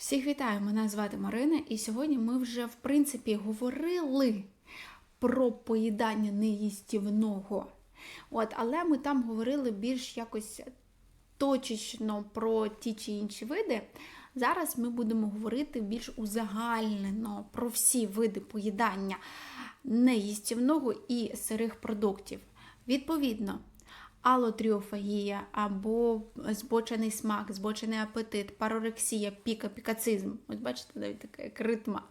Всіх вітаю! Мене звати Марина, і сьогодні ми вже в принципі говорили про поїдання неїстівного. От, але ми там говорили більш якось точечно про ті чи інші види. Зараз ми будемо говорити більш узагальнено про всі види поїдання неїстівного і сирих продуктів. Відповідно, алотріофагія або збочений смак, збочений апетит, парорексія, піка, пікацизм. Ось бачите, навіть така як ритма.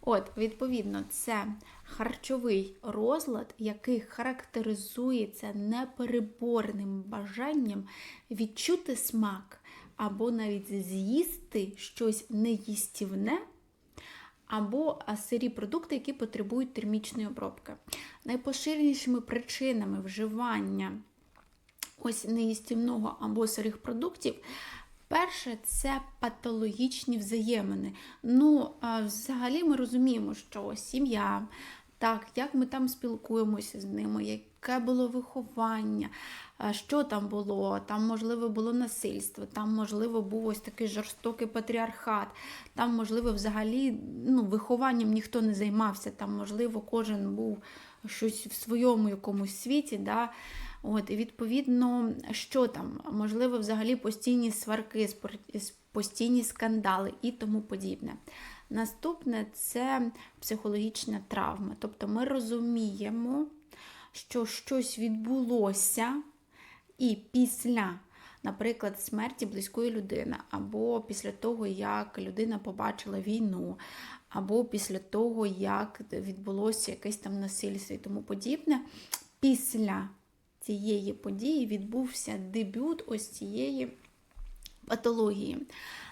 От, відповідно, це харчовий розлад, який характеризується непереборним бажанням відчути смак або навіть з'їсти щось неїстівне. Або сирі продукти, які потребують термічної обробки. Найпоширенішими причинами вживання ось неїстівного або сирих продуктів. Перше, це патологічні взаємини. Ну, взагалі, ми розуміємо, що сім'я, так, як ми там спілкуємося з ними, яке було виховання, що там було, там, можливо, було насильство, там, можливо, був ось такий жорстокий патріархат, там, можливо, взагалі ну, вихованням ніхто не займався, там, можливо, кожен був щось в своєму якомусь світі. Да? От, І відповідно, що там, можливо, взагалі постійні сварки, постійні скандали і тому подібне. Наступне це психологічна травма. Тобто ми розуміємо, що щось відбулося і після, наприклад, смерті близької людини, або після того, як людина побачила війну, або після того, як відбулося якесь там насильство і тому подібне. Після цієї події відбувся дебют ось цієї патології.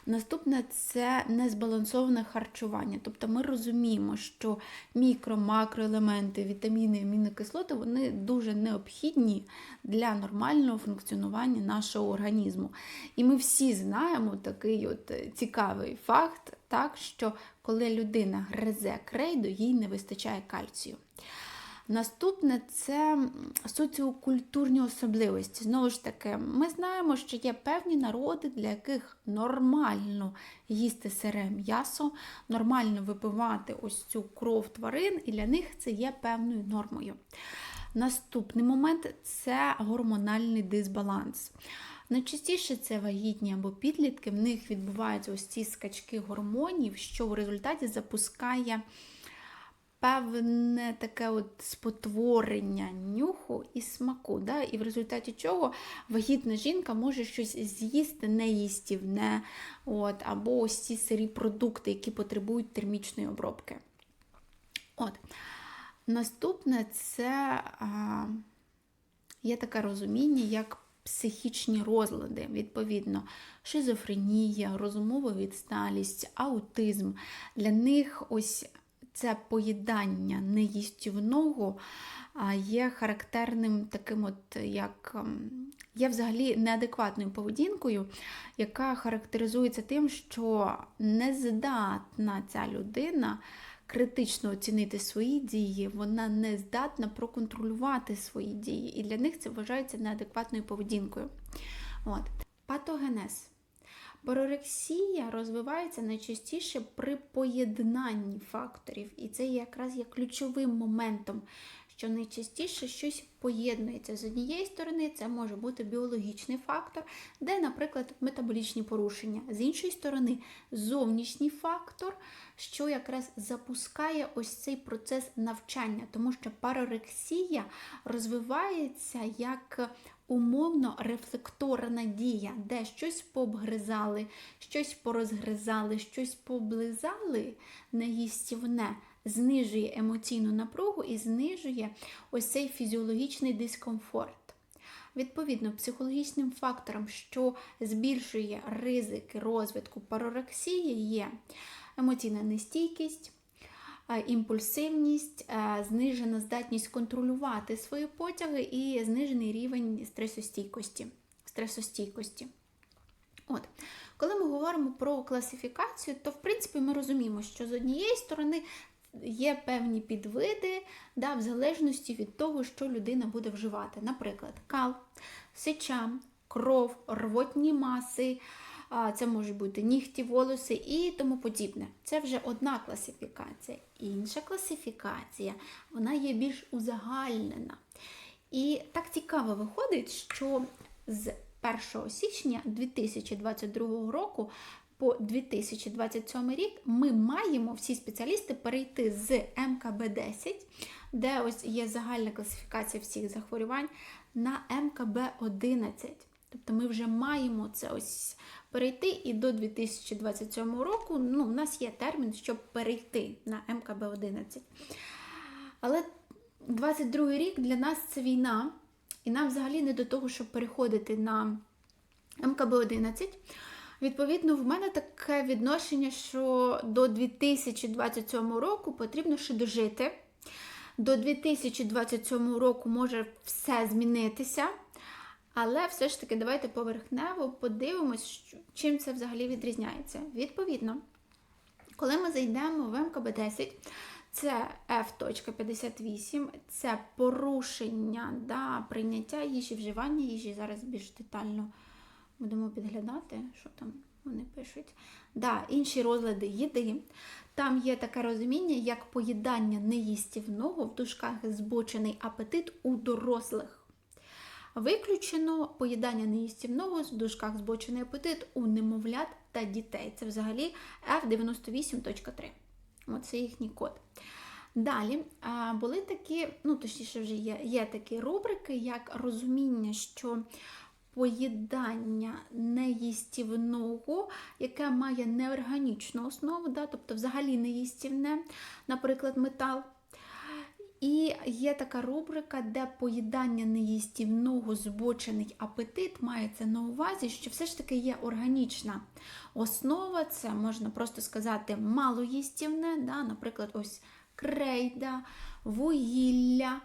Наступне це незбалансоване харчування. Тобто ми розуміємо, що мікро-макроелементи, вітаміни, амінокислоти вони дуже необхідні для нормального функціонування нашого організму. І ми всі знаємо такий от цікавий факт, так, що коли людина гризе крейду, їй не вистачає кальцію. Наступне це соціокультурні особливості. Знову ж таки, ми знаємо, що є певні народи, для яких нормально їсти сире м'ясо, нормально випивати ось цю кров тварин, і для них це є певною нормою. Наступний момент це гормональний дисбаланс. Найчастіше це вагітні або підлітки, в них відбуваються ось ці скачки гормонів, що в результаті запускає певне таке от спотворення нюху і смаку. Да? І в результаті чого вагітна жінка може щось з'їсти неїстівне, от, або ось ці сирі продукти, які потребують термічної обробки. От. Наступне це а, є таке розуміння, як психічні розлади, відповідно, шизофренія, розумова відсталість, аутизм. Для них ось це поїдання неїстівного є характерним таким, от як є взагалі неадекватною поведінкою, яка характеризується тим, що нездатна ця людина критично оцінити свої дії, вона не здатна проконтролювати свої дії. І для них це вважається неадекватною поведінкою. От. Патогенез. Барорексія розвивається найчастіше при поєднанні факторів, і це якраз є ключовим моментом, що найчастіше щось поєднується. З однієї сторони, це може бути біологічний фактор, де, наприклад, метаболічні порушення, з іншої сторони, зовнішній фактор, що якраз запускає ось цей процес навчання, тому що парорексія розвивається як умовно рефлекторна дія, де щось пообгризали, щось порозгризали, щось поблизали неїстівне, знижує емоційну напругу і знижує ось цей фізіологічний дискомфорт. Відповідно, психологічним фактором, що збільшує ризики розвитку парорексії, є емоційна нестійкість. Імпульсивність, знижена здатність контролювати свої потяги і знижений рівень стресостійкості. стресостійкості. От. Коли ми говоримо про класифікацію, то в принципі ми розуміємо, що з однієї сторони є певні підвиди, да, в залежності від того, що людина буде вживати. Наприклад, кал, сеча, кров, рвотні маси, це можуть бути нігті, волоси і тому подібне. Це вже одна класифікація. Інша класифікація, вона є більш узагальнена. І так цікаво виходить, що з 1 січня 2022 року по 2027 рік ми маємо всі спеціалісти перейти з МКБ-10, де ось є загальна класифікація всіх захворювань, на МКБ-11. Тобто ми вже маємо це ось перейти, і до 2027 року ну, у нас є термін, щоб перейти на МКБ-11. Але 22 рік для нас це війна, і нам взагалі не до того, щоб переходити на МКБ-11. Відповідно, в мене таке відношення, що до 2027 року потрібно ще дожити. До 2027 року може все змінитися. Але все ж таки, давайте поверхнево подивимось, чим це взагалі відрізняється. Відповідно, коли ми зайдемо в МКБ-10, це F.58, це порушення да, прийняття їжі, вживання їжі. Зараз більш детально будемо підглядати, що там вони пишуть. Да, Інші розлади їди. Там є таке розуміння, як поїдання неїстівного в дужках збочений апетит у дорослих. Виключено поїдання неїстівного в дужках збочений апетит у немовлят та дітей. Це взагалі F98.3. Оце їхній код. Далі були такі, ну точніше, вже є, є такі рубрики, як розуміння, що поїдання неїстівного, яке має неорганічну основу, да, тобто взагалі неїстівне, наприклад, метал. І є така рубрика, де поїдання неїстівного збочений апетит мається на увазі, що все ж таки є органічна основа, це можна просто сказати малоїстівне, да, наприклад, ось крейда, вугілля,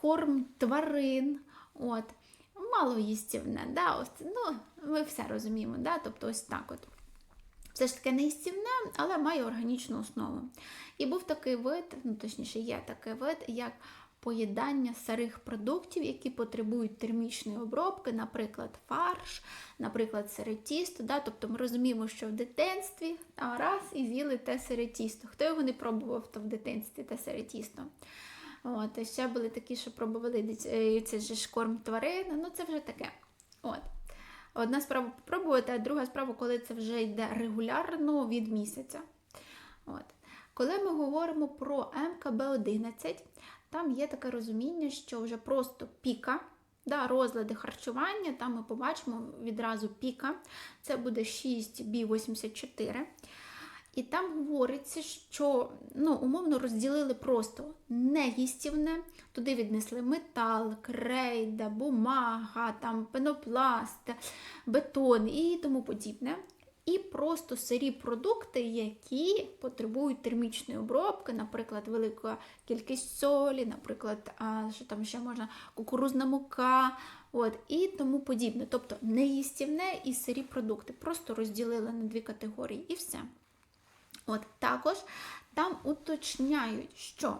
корм тварин. От. Малоїстівне, да, ось, ну, ми все розуміємо, да, тобто ось так от. Все ж таки неїстівне, але має органічну основу. І був такий вид, ну точніше, є такий вид, як поїдання сирих продуктів, які потребують термічної обробки, наприклад, фарш, наприклад, сире тісто. Да? Тобто ми розуміємо, що в дитинстві а раз і з'їли те сире тісто. Хто його не пробував то в дитинстві те сире тісто? От, ще були такі, що пробували це ж корм тварин, ну це вже таке. От. Одна справа попробувати, а друга справа, коли це вже йде регулярно від місяця. От. Коли ми говоримо про МКБ-11, там є таке розуміння, що вже просто піка, да, розлади харчування, там ми побачимо відразу піка, це буде 6B84. І там говориться, що ну, умовно розділили просто неїстівне, туди віднесли метал, крейда, бумага, там, пенопласт, бетон і тому подібне. І просто сирі продукти, які потребують термічної обробки, наприклад, велика кількість солі, наприклад, а, що там ще можна кукурузна мука, от, і тому подібне. Тобто неїстівне і сирі продукти. Просто розділили на дві категорії і все. От Також там уточняють, що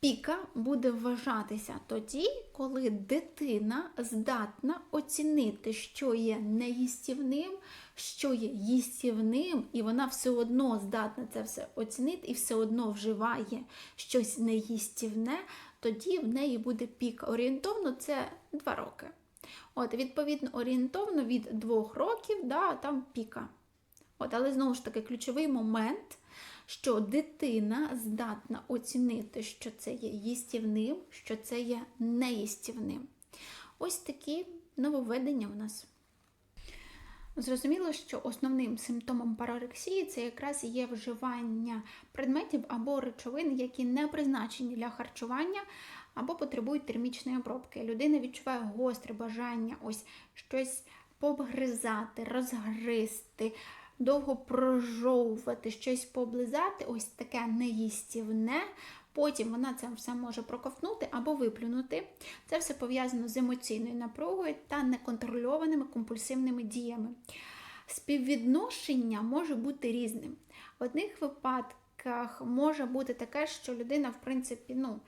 піка буде вважатися тоді, коли дитина здатна оцінити, що є неїстівним, що є їстівним, і вона все одно здатна це все оцінити і все одно вживає щось неїстівне, тоді в неї буде пік. Орієнтовно це 2 роки. От, Відповідно, орієнтовно від 2 років да, там піка. От, Але знову ж таки ключовий момент, що дитина здатна оцінити, що це є їстівним, що це є неїстівним. Ось такі нововведення в нас. Зрозуміло, що основним симптомом парорексії це якраз є вживання предметів або речовин, які не призначені для харчування, або потребують термічної обробки. Людина відчуває гостре бажання ось щось побгризати, розгризти довго прожовувати, щось поблизати, ось таке неїстівне. Потім вона це все може проковтнути або виплюнути. Це все пов'язано з емоційною напругою та неконтрольованими компульсивними діями. Співвідношення може бути різним. В одних випадках може бути таке, що людина, в принципі, ну,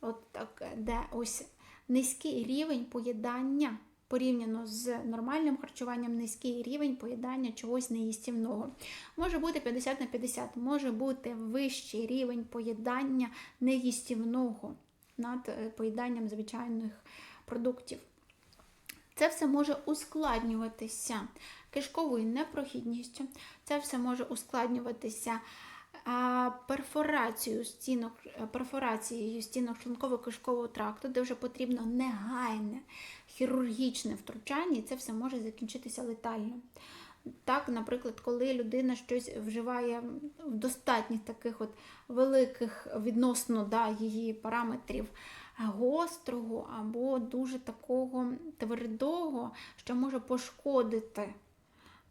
от так, де ось низький рівень поїдання порівняно з нормальним харчуванням низький рівень поїдання чогось неїстівного. Може бути 50 на 50, може бути вищий рівень поїдання неїстівного над е, поїданням звичайних продуктів. Це все може ускладнюватися кишковою непрохідністю, це все може ускладнюватися перфорацією стінок, перфорацією стінок шлунково-кишкового тракту, де вже потрібно негайне хірургічне втручання, і це все може закінчитися летально. Так, наприклад, коли людина щось вживає в достатніх таких от великих відносно да, її параметрів гострого або дуже такого твердого, що може пошкодити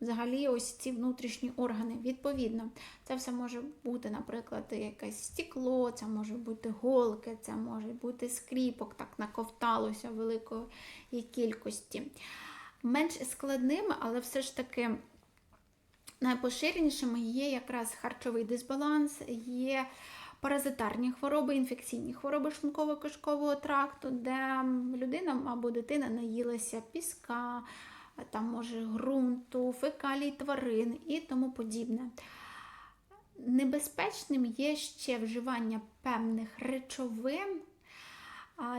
взагалі ось ці внутрішні органи. Відповідно, це все може бути, наприклад, якесь стекло, це може бути голки, це може бути скріпок, так наковталося великої кількості. Менш складними, але все ж таки найпоширенішими є якраз харчовий дисбаланс, є паразитарні хвороби, інфекційні хвороби шлунково-кишкового тракту, де людина або дитина наїлася піска, там може ґрунту, фекалій тварин і тому подібне. Небезпечним є ще вживання певних речовин,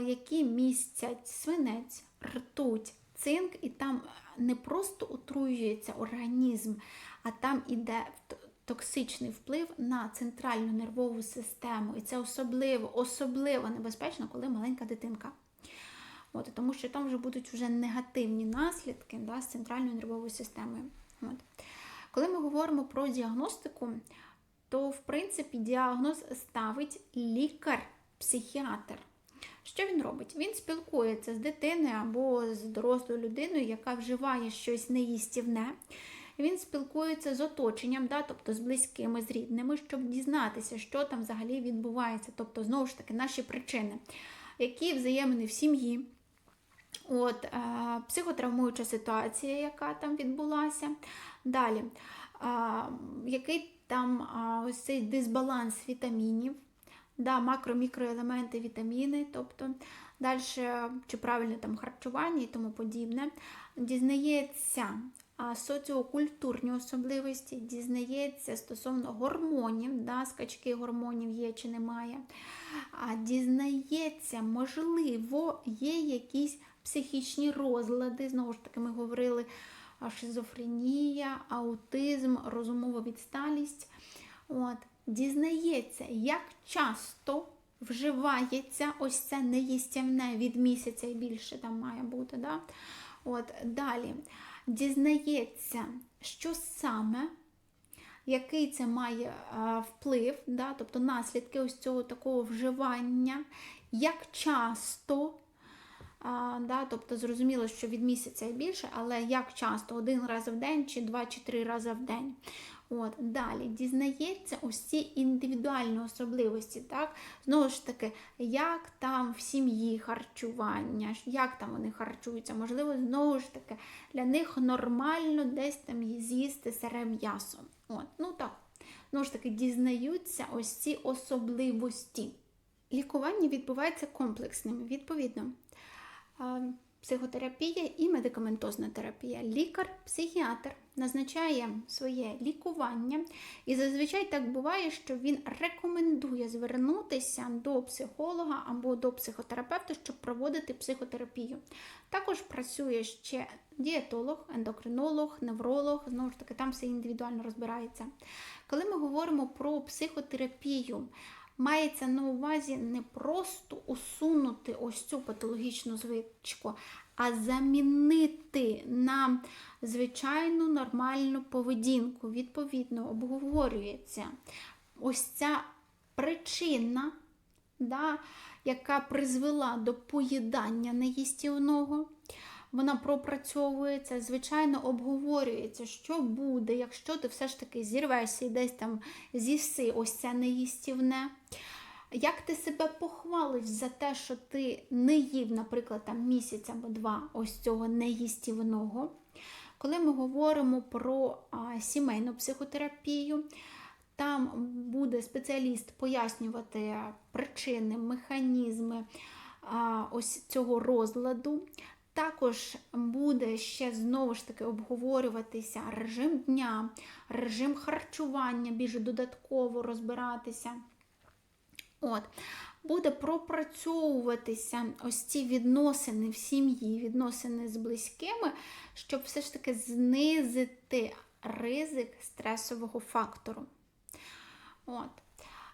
які містять свинець, ртуть, цинк, і там не просто отруюється організм, а там іде токсичний вплив на центральну нервову систему. І це особливо особливо небезпечно, коли маленька дитинка. От, Тому що там вже будуть вже негативні наслідки да, з центральною нервовою системою. От. Коли ми говоримо про діагностику, то в принципі діагноз ставить лікар-психіатр. Що він робить? Він спілкується з дитиною або з дорослою людиною, яка вживає щось неїстівне. Він спілкується з оточенням, да, тобто з близькими, з рідними, щоб дізнатися, що там взагалі відбувається. Тобто, знову ж таки, наші причини, які взаємини в сім'ї. От, е, Психотравмуюча ситуація, яка там відбулася. Далі, е, який там е, ось цей дисбаланс вітамінів, да, макро-мікроелементи, вітаміни, тобто далі, чи правильне там харчування і тому подібне, дізнається соціокультурні особливості, дізнається стосовно гормонів, да, скачки гормонів є чи немає. А Дізнається, можливо, є якісь психічні розлади. Знову ж таки, ми говорили шизофренія, аутизм, розумова відсталість. От. Дізнається, як часто вживається ось це неїстівне від місяця і більше там має бути. Да? От, Далі дізнається, що саме, який це має вплив, да, тобто наслідки ось цього такого вживання, як часто. Да, Тобто зрозуміло, що від місяця і більше, але як часто, один раз в день, чи два, чи три рази в день. От, Далі дізнається ці індивідуальні особливості. так? Знову ж таки, як там в сім'ї харчування, як там вони харчуються, можливо, знову ж таки, для них нормально десь там з'їсти сире м'ясо. От, ну так, Знову ж таки, дізнаються ось ці особливості. Лікування відбувається комплексним, відповідно психотерапія і медикаментозна терапія. Лікар-психіатр назначає своє лікування, і зазвичай так буває, що він рекомендує звернутися до психолога або до психотерапевта, щоб проводити психотерапію. Також працює ще дієтолог, ендокринолог, невролог, знову ж таки, там все індивідуально розбирається. Коли ми говоримо про психотерапію, Мається на увазі не просто усунути ось цю патологічну звичку, а замінити на звичайну нормальну поведінку. Відповідно, обговорюється ось ця причина, да, яка призвела до поїдання неїстівного вона пропрацьовується, звичайно, обговорюється, що буде, якщо ти все ж таки зірвешся і десь там з'їси ось це неїстівне. Як ти себе похвалиш за те, що ти не їв, наприклад, там місяць або два ось цього неїстівного? Коли ми говоримо про а, сімейну психотерапію, там буде спеціаліст пояснювати причини, механізми а, ось цього розладу. Також буде ще знову ж таки обговорюватися режим дня, режим харчування, більш додатково розбиратися. От. Буде пропрацьовуватися ось ці відносини в сім'ї, відносини з близькими, щоб все ж таки знизити ризик стресового фактору. От.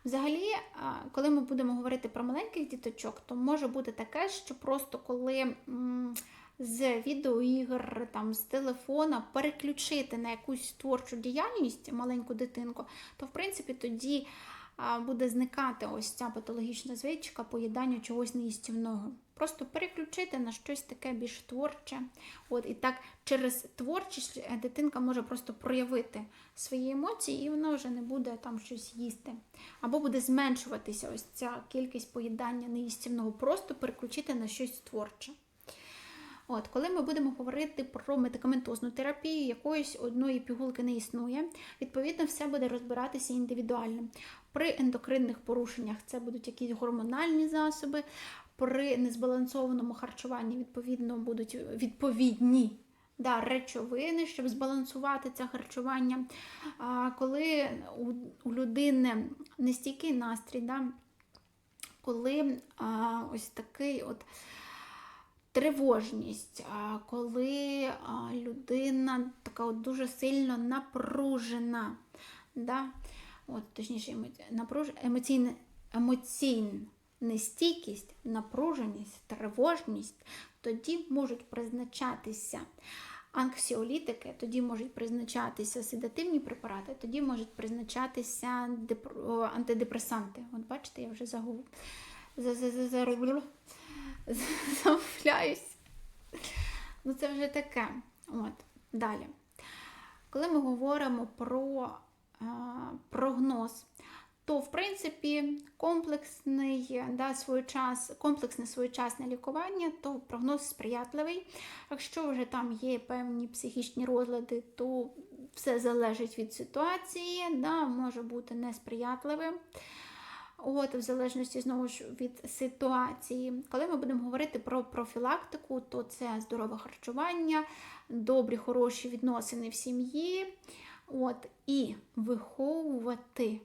Взагалі, коли ми будемо говорити про маленьких діточок, то може бути таке, що просто коли з відеоігр, там, з телефона переключити на якусь творчу діяльність маленьку дитинку, то в принципі тоді буде зникати ось ця патологічна звичка поїдання чогось неїстівного. Просто переключити на щось таке більш творче. От, і так через творчість е, дитинка може просто проявити свої емоції, і вона вже не буде там щось їсти. Або буде зменшуватися ось ця кількість поїдання неїстівного, просто переключити на щось творче. От, коли ми будемо говорити про медикаментозну терапію, якоїсь одної пігулки не існує, відповідно, все буде розбиратися індивідуально. При ендокринних порушеннях це будуть якісь гормональні засоби, при незбалансованому харчуванні, відповідно, будуть відповідні да, речовини, щоб збалансувати це харчування. А коли у, людини нестійкий настрій, да, коли а, ось такий от тривожність, коли людина така от дуже сильно напружена, да? от, точніше, напруж... емоційна, емоційна нестійкість, напруженість, тривожність, тоді можуть призначатися анксіолітики, тоді можуть призначатися седативні препарати, тоді можуть призначатися деп... антидепресанти. От бачите, я вже загуб... замовляюсь. Ну, це вже таке. От, далі. Коли ми говоримо про а, прогноз, то, в принципі, комплексний, да, своєчас, комплексне своєчасне лікування, то прогноз сприятливий. Якщо вже там є певні психічні розлади, то все залежить від ситуації, да, може бути несприятливим. От, в залежності знову ж від ситуації. Коли ми будемо говорити про профілактику, то це здорове харчування, добрі, хороші відносини в сім'ї. От, і виховувати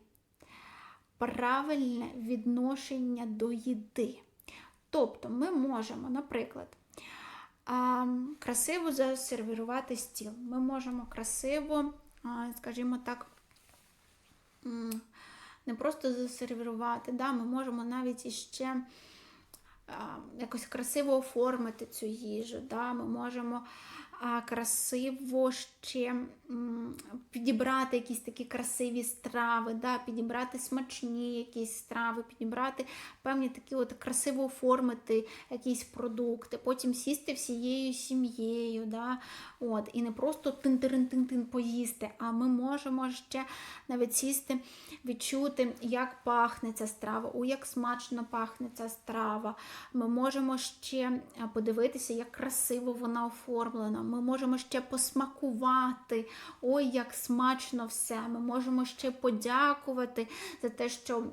правильне відношення до їди. Тобто ми можемо, наприклад, красиво засервірувати стіл. Ми можемо красиво, скажімо так, не просто засервірувати, да, ми можемо навіть іще якось красиво оформити цю їжу. Да, Ми можемо красиво ще підібрати якісь такі красиві страви, да, підібрати смачні якісь страви, підібрати певні такі от красиво оформити якісь продукти, потім сісти всією сім'єю. Да, от, І не просто тин-тин-тин-тин поїсти, а ми можемо ще навіть сісти, відчути, як пахне ця страва, о, як смачно пахне ця страва. Ми можемо ще подивитися, як красиво вона оформлена. Ми можемо ще посмакувати, ой, як смачно все. Ми можемо ще подякувати за те, що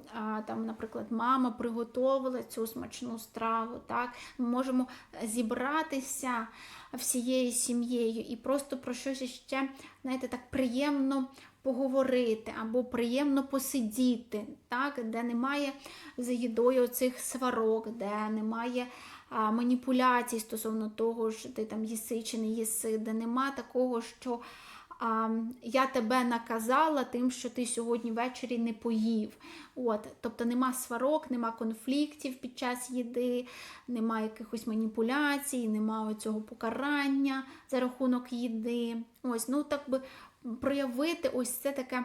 там, наприклад, мама приготувала цю смачну страву. Так? Ми можемо зібратися всією сім'єю і просто про щось ще, знаєте, так приємно поговорити або приємно посидіти, так? де немає за їдою цих сварок, де немає маніпуляцій стосовно того, що ти там їси чи не їси, де нема такого, що а, я тебе наказала тим, що ти сьогодні ввечері не поїв. От, Тобто нема сварок, нема конфліктів під час їди, нема якихось маніпуляцій, нема цього покарання за рахунок їди. Ось, ну так би проявити ось це таке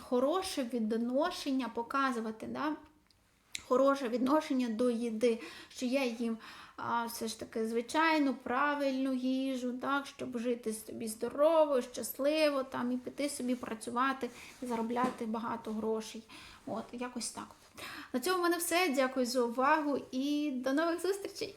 хороше відношення, показувати. Да? Хороше відношення до їди, що я їм а, все ж таки звичайну, правильну їжу, так, щоб жити собі здорово, щасливо, там, і піти собі працювати і заробляти багато грошей. От, якось так. На цьому в мене все. Дякую за увагу і до нових зустрічей!